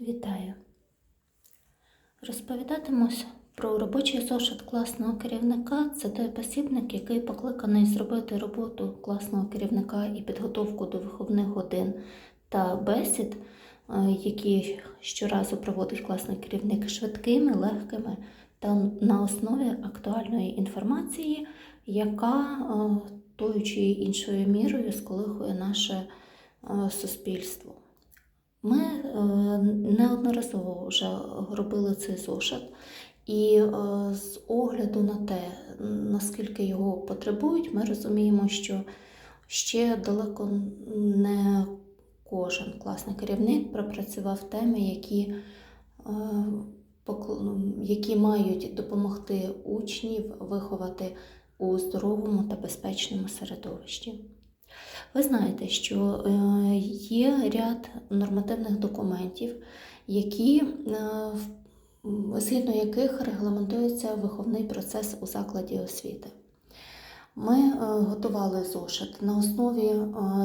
Вітаю! Розповідатимусь про робочий зошит класного керівника. Це той посібник, який покликаний зробити роботу класного керівника і підготовку до виховних годин та бесід, е, які щоразу проводить класний керівник швидкими, легкими та на основі актуальної інформації, яка е, тою чи іншою мірою сколихує наше е, суспільство. Ми е, неодноразово вже робили цей зошит, і е, з огляду на те, наскільки його потребують, ми розуміємо, що ще далеко не кожен класний керівник пропрацював теми, які, е, які мають допомогти учнів виховати у здоровому та безпечному середовищі. Ви знаєте, що е, є ряд нормативних документів, які, е, згідно яких регламентується виховний процес у закладі освіти. Ми е, готували зошит на основі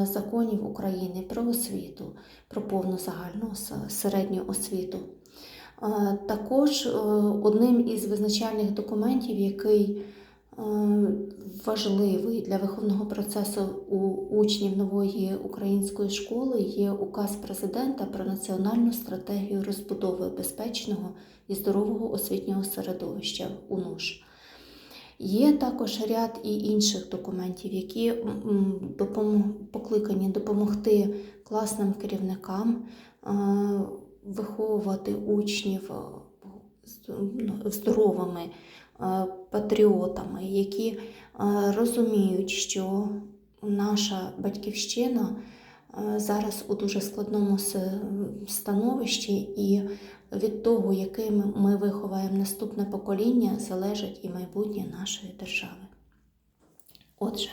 законів України про освіту, про повну загальну середню освіту. Також одним із визначальних документів, який важливий для виховного процесу у учнів нової української школи є указ президента про національну стратегію розбудови безпечного і здорового освітнього середовища УНОШ. Є також ряд і інших документів, які покликані допомогти класним керівникам е, виховувати учнів е, ну, здоровими е, патріотами, які е, розуміють, що наша батьківщина е, зараз у дуже складному становищі, і від того, яким ми виховаємо наступне покоління, залежить і майбутнє нашої держави. Отже,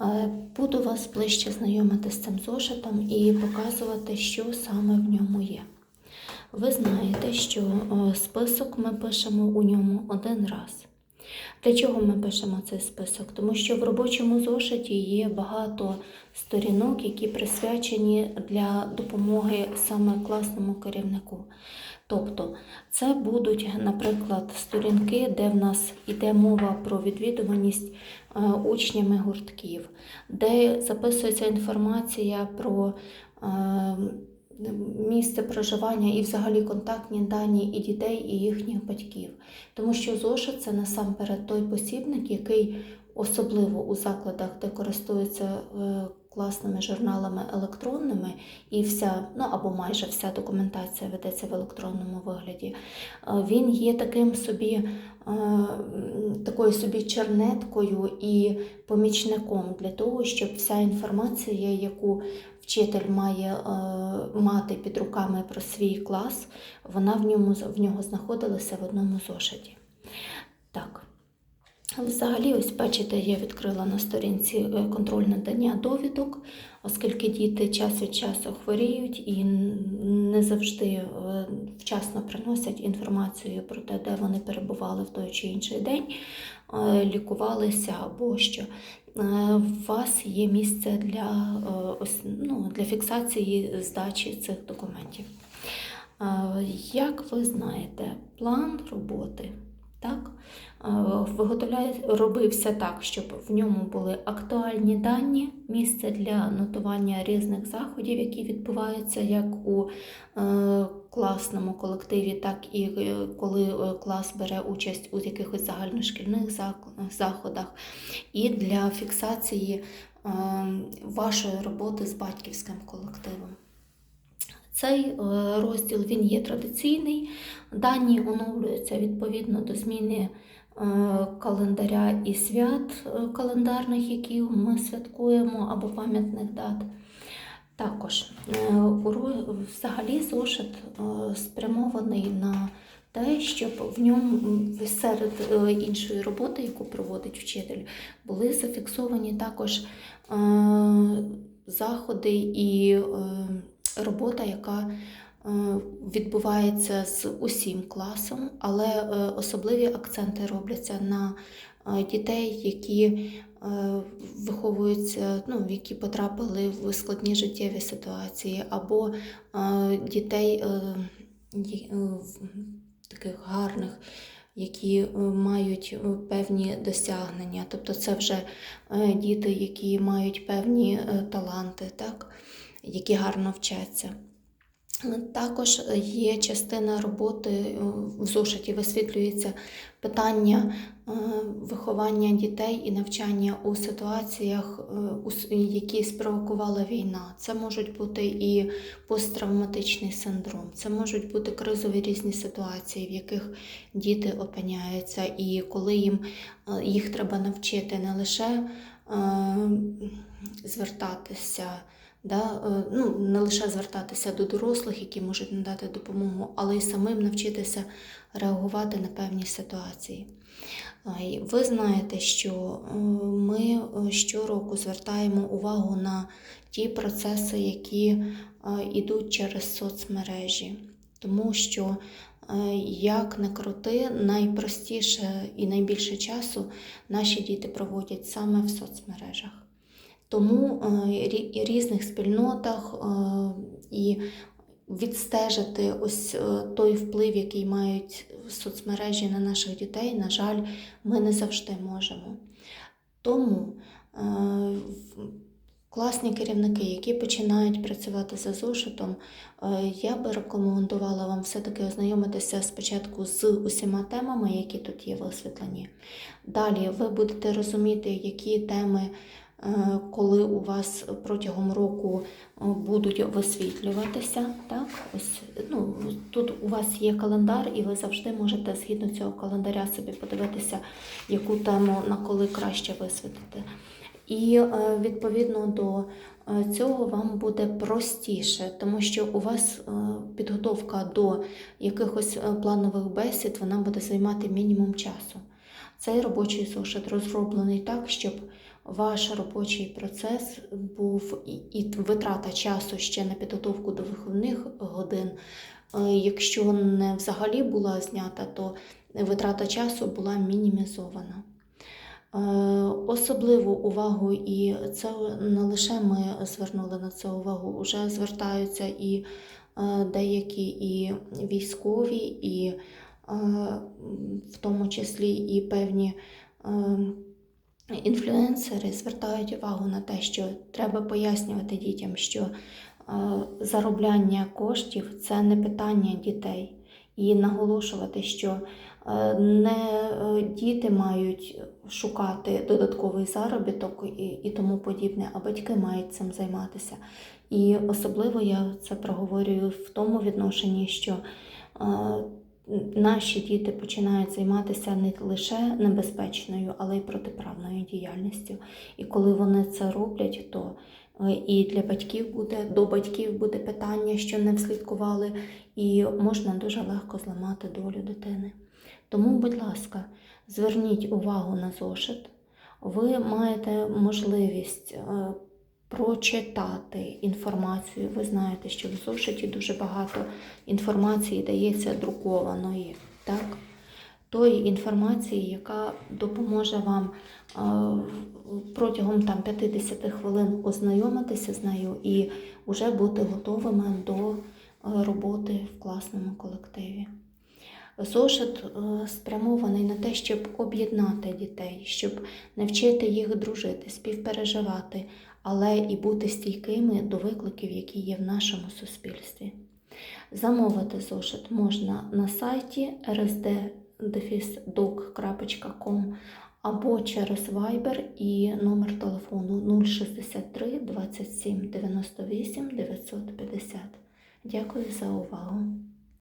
е, буду вас ближче знайомити з цим зошитом і показувати, що саме в ньому є. Ви знаєте, що список ми пишемо у ньому один раз. Для чого ми пишемо цей список? Тому що в робочому зошиті є багато сторінок, які присвячені для допомоги саме класному керівнику. Тобто, це будуть, наприклад, сторінки, де в нас йде мова про відвідуваність е, учнями гуртків, де записується інформація про е, місце проживання і взагалі контактні дані і дітей, і їхніх батьків. Тому що зошит це насамперед той посібник, який особливо у закладах, де користуються е, класними журналами електронними, і вся, ну або майже вся документація ведеться в електронному вигляді. е, Він є таким собі, е, такою собі чернеткою і помічником для того, щоб вся інформація, яку вчитель має е, мати під руками про свій клас, вона в ньому в нього знаходилася в одному зошиті. Так. Взагалі, ось бачите, я відкрила на сторінці е, контроль надання довідок, оскільки діти час від часу хворіють і не завжди е, вчасно приносять інформацію про те, де вони перебували в той чи інший день, е, лікувалися або що. У вас є місце для, ну, для фіксації здачі цих документів. Як ви знаєте, план роботи так, виготовляє, робився так, щоб в ньому були актуальні дані, місце для нотування різних заходів, які відбуваються як у е, класному колективі, так і е, коли е, клас бере участь у якихось загальношкільних заходах, і для фіксації вашої роботи з батьківським колективом. Цей е, розділ він є традиційний. Дані оновлюються відповідно до зміни е, календаря і свят е, календарних, які ми святкуємо, або пам'ятних дат. Також взагалі зошит спрямований на те, щоб в ньому серед іншої роботи, яку проводить вчитель, були зафіксовані також заходи і робота, яка е, відбувається з усім класом, але е, особливі акценти робляться на е, дітей, які виховуються, ну, які потрапили в складні життєві ситуації, або дітей таких гарних, які е, мають е, певні досягнення. Тобто це вже е, діти, які мають певні таланти, так? які гарно вчаться. Також є частина роботи е, в зошиті, висвітлюється питання е, виховання дітей і навчання у ситуаціях, е, які спровокувала війна. Це можуть бути і посттравматичний синдром, це можуть бути кризові різні ситуації, в яких діти опиняються, і коли їм їх треба навчити не лише звертатися. Да, е, ну, не лише звертатися до дорослих, які можуть надати допомогу, але й самим навчитися реагувати на певні ситуації. Ви знаєте, що е, ми е, щороку звертаємо увагу на ті процеси, які йдуть через соцмережі, тому що як не крути, найпростіше і найбільше часу наші діти проводять саме в соцмережах. Тому е, рі- різних спільнотах е, і відстежити ось е, той вплив, який мають соцмережі на наших дітей, на жаль, ми не завжди можемо. Тому класні керівники, які починають працювати за зошитом, я би рекомендувала вам все-таки ознайомитися спочатку з усіма темами, які тут є висвітлені. Далі ви будете розуміти, які теми коли у вас протягом року е, будуть висвітлюватися. Так? Ось, ну, тут у вас є календар, і ви завжди можете згідно цього календаря собі подивитися, яку тему на коли краще висвітлити. І е, відповідно до е, цього вам буде простіше, тому що у вас е, підготовка до якихось е, планових бесід вона буде займати мінімум часу. Цей робочий зошит розроблений так, щоб ваш робочий процес був і, витрата часу ще на підготовку до виховних годин. е, Якщо не взагалі була знята, то витрата часу була мінімізована. Е, Особливу увагу, і це не лише ми звернули на це увагу, вже звертаються і е, деякі і військові, і в тому числі і певні інфлюенсери звертають увагу на те, що треба пояснювати дітям, що е, заробляння коштів це не питання дітей, і наголошувати, що е, не е, діти мають шукати додатковий заробіток і, і тому подібне, а батьки мають цим займатися. І особливо я це проговорюю в тому відношенні, що наші діти починають займатися не лише небезпечною, але й протиправною діяльністю. І коли вони це роблять, то е, і для батьків буде до батьків буде питання, що не вслідкували, і можна дуже легко зламати долю дитини. Тому, будь ласка, зверніть увагу на зошит. Ви маєте можливість е, прочитати інформацію. Ви знаєте, що в зошиті дуже багато інформації дається друкованої, так? Тої інформації, яка допоможе вам протягом там, 50 хвилин ознайомитися з нею і вже бути готовими до роботи в класному колективі. Зошит спрямований на те, щоб об'єднати дітей, щоб навчити їх дружити, співпереживати, але і бути стійкими до викликів, які є в нашому суспільстві. Замовити зошит можна на сайті rsd-doc.com або через Viber і номер телефону 063 27 98 950. Дякую за увагу!